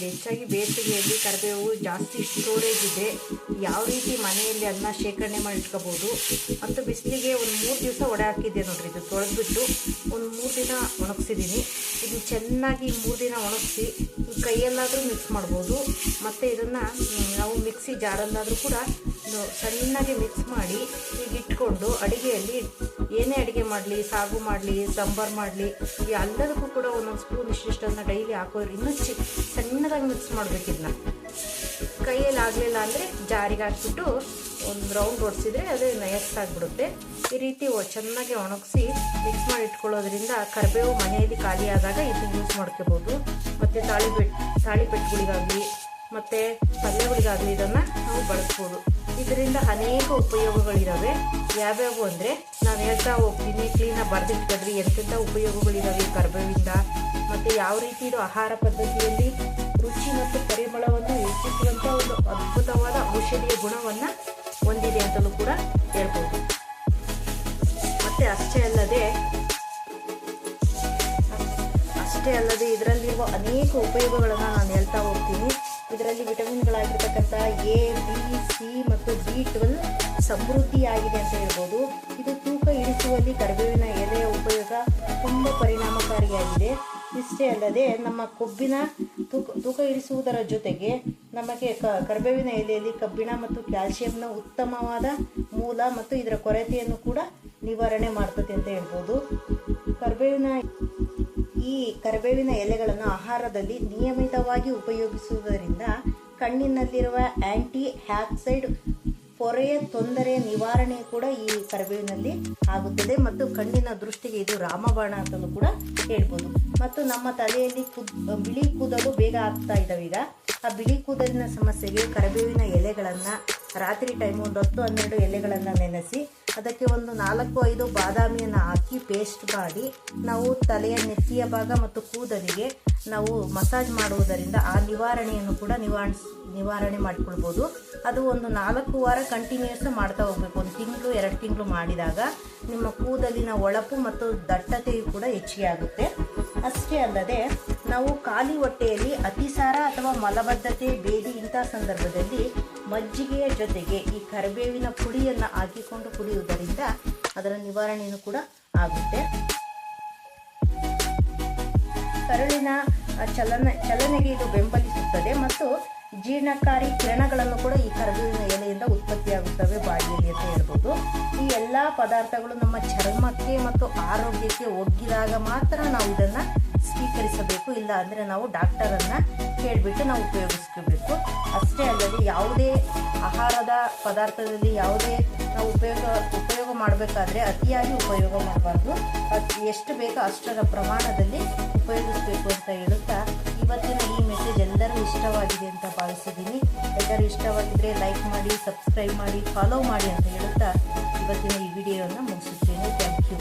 ಹೆಚ್ಚಾಗಿ ಬೇಸಿಗೆಯಲ್ಲಿ ಕರಿಬೇವು ಜಾಸ್ತಿ ಸ್ಟೋರೇಜ್ ಇದೆ. ಯಾವ ರೀತಿ ಮನೆಯಲ್ಲಿ ಅನ್ನ ಶೇಖರಣೆ ಮಾಡಿ ಇಟ್ಕೋಬೋದು ಮತ್ತು ಬಿಸಿಲಿಗೆ ಒಂದು ಮೂರು ದಿವಸ ಒಡೆ ಹಾಕಿದ್ದೆ ನೋಡ್ರಿ, ಇದು ತೊಳೆದ್ಬಿಟ್ಟು ಒಂದು ಮೂರು ದಿನ ಒಣಗಿಸಿದ್ದೀನಿ. ಇದು ಚೆನ್ನಾಗಿ ಮೂರು ದಿನ ಒಣಗಿಸಿ ಕೈಯಲ್ಲಾದರೂ ಮಿಕ್ಸ್ ಮಾಡ್ಬೋದು. ಮತ್ತು ಇದನ್ನು ನಾವು ಮಿಕ್ಸಿ ಜಾರಲ್ಲಾದರೂ ಕೂಡ ಸಣ್ಣಗೆ ಮಿಕ್ಸ್ ಮಾಡಿ ಈಗ ಇಟ್ಕೊಂಡು ಅಡುಗೆಯಲ್ಲಿ ಏನೇ ಅಡುಗೆ ಮಾಡಲಿ, ಸಾಗು ಮಾಡಲಿ, ಸಾಂಬಾರು ಮಾಡಲಿ ಎಲ್ಲದಕ್ಕೂ ಕೂಡ ಒಂದೊಂದು ಸ್ಪೂನ್ ಇಷ್ಟಿಷ್ಟನ್ನು ಡೈಲಿ ಹಾಕೋದ್ರೆ ಇನ್ನೂ ಚಿ, ಸಣ್ಣದಾಗಿ ಮಿಕ್ಸ್ ಮಾಡಬೇಕು ಇದನ್ನ ಕೈಯಲ್ಲಿ ಆಗಲಿಲ್ಲ ಅಂದರೆ ಜಾರಿಗೆ ಹಾಕ್ಬಿಟ್ಟು ಒಂದು ರೌಂಡ್ ಹೊಡ್ಸಿದ್ರೆ ಅದು ನಯಸ್ಸಾಗ್ಬಿಡುತ್ತೆ ಈ ರೀತಿ ಚೆನ್ನಾಗಿ ಒಣಗಿಸಿ ಮಿಕ್ಸ್ ಮಾಡಿ ಇಟ್ಕೊಳ್ಳೋದ್ರಿಂದ ಕರಿಬೇವು ಮನೆಯಲ್ಲಿ ಖಾಲಿ ಆದಾಗ ಇದನ್ನ ಯೂಸ್ ಮಾಡ್ಕೋಬೋದು. ಮತ್ತು ತಾಳಿಬೆಟ್ ತಾಳಿಪೆಟ್ಟುಗಳಿಗಾಗಲಿ ಮತ್ತು ಪಲ್ಯಗಳಿಗಾಗಲಿ ಇದನ್ನು ನಾವು ಬಳಸ್ಬೋದು. ಇದರಿಂದ ಅನೇಕ ಉಪಯೋಗಗಳಿದ್ದಾವೆ ಯಾವ್ಯಾವು ಅಂದರೆ ನಾವು ಹೇಳ್ತಾ ಹೋಗ್ತೀನಿ ಕ್ಲೀನಾಗಿ ಬರೆದಿಟ್ಕೊಡ್ರಿ ಎಂತೆಂಥ ಉಪಯೋಗಗಳಿದ್ದಾವೆ ಈ ಕರ್ಬೇವಿಂದ ಮತ್ತು ಯಾವ ರೀತಿ ಇದು ಆಹಾರ ಪದ್ಧತಿಯಲ್ಲಿ ರುಚಿ ಮತ್ತು ಪರಿಮಳವನ್ನು ಹೆಚ್ಚಿಸುವಂಥ ಒಂದು ಅದ್ಭುತವಾದ ಔಷಧೀಯ ಗುಣವನ್ನು ಹೊಂದಿದೆ ಅಂತಲೂ ಕೂಡ ಹೇಳ್ಬೋದು. ಮತ್ತು ಅಷ್ಟೇ ಅಲ್ಲದೆ ಅಷ್ಟೇ ಅಲ್ಲದೆ ಇದರಲ್ಲಿರುವ ಅನೇಕ ಉಪಯೋಗಗಳನ್ನು ನಾನು ಹೇಳ್ತಾ ಹೋಗ್ತೀನಿ. ಇದರಲ್ಲಿ ವಿಟಮಿನ್ಗಳಾಗಿರ್ತಕ್ಕಂಥ ಎ, ಬಿ, ಸಿ ಮತ್ತು ಬಿ ಟ್ವೆಲ್ ಸಮೃದ್ಧಿಯಾಗಿದೆ ಅಂತ ಹೇಳ್ಬೋದು. ಇದು ತೂಕ ಇಳಿಸುವಲ್ಲಿ ಕರಿಬೇವಿನ ಎಲೆಯ ಉಪಯೋಗ ತುಂಬ ಪರಿಣಾಮಕಾರಿಯಾಗಿದೆ. ಇಷ್ಟೇ ಅಲ್ಲದೆ ನಮ್ಮ ಕೊಬ್ಬಿನ ತೂಕ ತೂಕ ಇಳಿಸುವುದರ ಜೊತೆಗೆ ನಮಗೆ ಕ, ಕರಿಬೇವಿನ ಎಲೆಯಲ್ಲಿ ಕಬ್ಬಿಣ ಮತ್ತು ಕ್ಯಾಲ್ಸಿಯಂನ ಉತ್ತಮವಾದ ಮೂಲ ಮತ್ತು ಇದರ ಕೊರತೆಯನ್ನು ಕೂಡ ನಿವಾರಣೆ ಮಾಡ್ತದೆ ಅಂತ ಹೇಳ್ಬೋದು. ಕರಿಬೇವಿನ ಈ ಕರಿಬೇವಿನ ಎಲೆಗಳನ್ನು ಆಹಾರದಲ್ಲಿ ನಿಯಮಿತವಾಗಿ ಉಪಯೋಗಿಸುವುದರಿಂದ ಕಣ್ಣಿನಲ್ಲಿರುವ ಆಂಟಿ ಹ್ಯಾಕ್ಸೈಡ್ ಪೊರೆಯ ತೊಂದರೆ ನಿವಾರಣೆ ಕೂಡ ಈ ಕರಿಬೇವಿನಲ್ಲಿ ಆಗುತ್ತದೆ ಮತ್ತು ಕಣ್ಣಿನ ದೃಷ್ಟಿಗೆ ಇದು ರಾಮಬಾಣ ಅಂತಲೂ ಕೂಡ ಹೇಳ್ಬೋದು. ಮತ್ತು ನಮ್ಮ ತಲೆಯಲ್ಲಿ ಕುದ್, ಬಿಳಿ ಕೂದಲು ಬೇಗ ಆಗ್ತಾ ಇದ್ದಾವೆ ಈಗ ಆ ಬಿಳಿ ಕೂದಲಿನ ಸಮಸ್ಯೆಗೆ ಕರಿಬೇವಿನ ಎಲೆಗಳನ್ನು ರಾತ್ರಿ ಟೈಮು ಒಂದು ಹತ್ತು ಹನ್ನೆರಡು ಎಲೆಗಳನ್ನು ನೆನೆಸಿ, ಅದಕ್ಕೆ ಒಂದು ನಾಲ್ಕು ಐದು ಬಾದಾಮಿಯನ್ನು ಹಾಕಿ ಪೇಸ್ಟ್ ಮಾಡಿ, ನಾವು ತಲೆಯ ನೆತ್ತಿಯ ಭಾಗ ಮತ್ತು ಕೂದಲಿಗೆ ನಾವು ಮಸಾಜ್ ಮಾಡುವುದರಿಂದ ಆ ನಿವಾರಣೆಯನ್ನು ಕೂಡ ನಿವಾರಿಸ್, ನಿವಾರಣೆ ಮಾಡಿಕೊಳ್ಬೋದು. ಅದು ಒಂದು ನಾಲ್ಕು ವಾರ ಕಂಟಿನ್ಯೂಸ್ ಮಾಡ್ತಾ ಹೋಗ್ಬೇಕು. ಒಂದು ತಿಂಗಳು, ಎರಡು ತಿಂಗಳು ಮಾಡಿದಾಗ ನಿಮ್ಮ ಕೂದಲಿನ ಒಳಪು ಮತ್ತು ದಟ್ಟತೆಯು ಕೂಡ ಹೆಚ್ಚಿಗೆ ಆಗುತ್ತೆ. ಅಷ್ಟೇ ಅಲ್ಲದೆ ನಾವು ಖಾಲಿ ಹೊಟ್ಟೆಯಲ್ಲಿ ಅತಿಸಾರ ಅಥವಾ ಮಲಬದ್ಧತೆ ಬೇದಿ ಇಂಥ ಸಂದರ್ಭದಲ್ಲಿ ಮಜ್ಜಿಗೆಯ ಜೊತೆಗೆ ಈ ಕರಿಬೇವಿನ ಪುಡಿಯನ್ನು ಹಾಕಿಕೊಂಡು ಕುಡಿಯುವುದರಿಂದ ಅದರ ನಿವಾರಣೆಯೂ ಕೂಡ ಆಗುತ್ತೆ. ಕರುಳಿನ ಚಲನ, ಚಲನೆಗೆ ಇದು ಬೆಂಬಲಿಸುತ್ತದೆ ಮತ್ತು ಜೀರ್ಣಕಾರಿ ಕಿರಣಗಳನ್ನು ಕೂಡ ಈ ಕರಬೇವಿನ ಎಲೆಯಿಂದ ಉತ್ಪತ್ತಿಯಾಗುತ್ತವೆ ಬಾಡಿಯಲ್ಲಿ ಅಂತ ಹೇಳ್ಬೋದು. ಈ ಎಲ್ಲ ಪದಾರ್ಥಗಳು ನಮ್ಮ ಚರ್ಮಕ್ಕೆ ಮತ್ತು ಆರೋಗ್ಯಕ್ಕೆ ಒಗ್ಗಿದಾಗ ಮಾತ್ರ ನಾವು ಇದನ್ನು ಸ್ವೀಕರಿಸಬೇಕು, ಇಲ್ಲ ಅಂದರೆ ನಾವು ಡಾಕ್ಟರನ್ನು ಕೇಳಿಬಿಟ್ಟು ನಾವು ಉಪಯೋಗಿಸ್ಕೋಬೇಕು. ಅಷ್ಟೇ ಅಲ್ಲದೆ ಯಾವುದೇ ಆಹಾರದ ಪದಾರ್ಥದಲ್ಲಿ ಯಾವುದೇ ನಾವು ಉಪಯೋಗ ಉಪಯೋಗ ಮಾಡಬೇಕಾದ್ರೆ ಅತಿಯಾಗಿ ಉಪಯೋಗ ಮಾಡಬಾರ್ದು. ಅದು ಎಷ್ಟು ಬೇಕೋ ಅಷ್ಟರ ಪ್ರಮಾಣದಲ್ಲಿ ಉಪಯೋಗಿಸಬೇಕು ಅಂತ ಹೇಳುತ್ತಾ ಇವತ್ತಿನ ಈ ಮೆಸೇಜ್ ಎಲ್ಲರೂ ಇಷ್ಟವಾಗಿದೆ ಅಂತ ಭಾವಿಸಿದ್ದೀನಿ. ಎಲ್ಲರೂ ಇಷ್ಟವಾಗಿದ್ದರೆ ಲೈಕ್ ಮಾಡಿ ಸಬ್ಸ್ಕ್ರೈಬ್ ಮಾಡಿ ಫಾಲೋ ಮಾಡಿ ಅಂತ ಹೇಳುತ್ತಾ ಇವತ್ತಿನ ಈ ವಿಡಿಯೋವನ್ನು ಮುಗಿಸುತ್ತೇನೆ. Thank you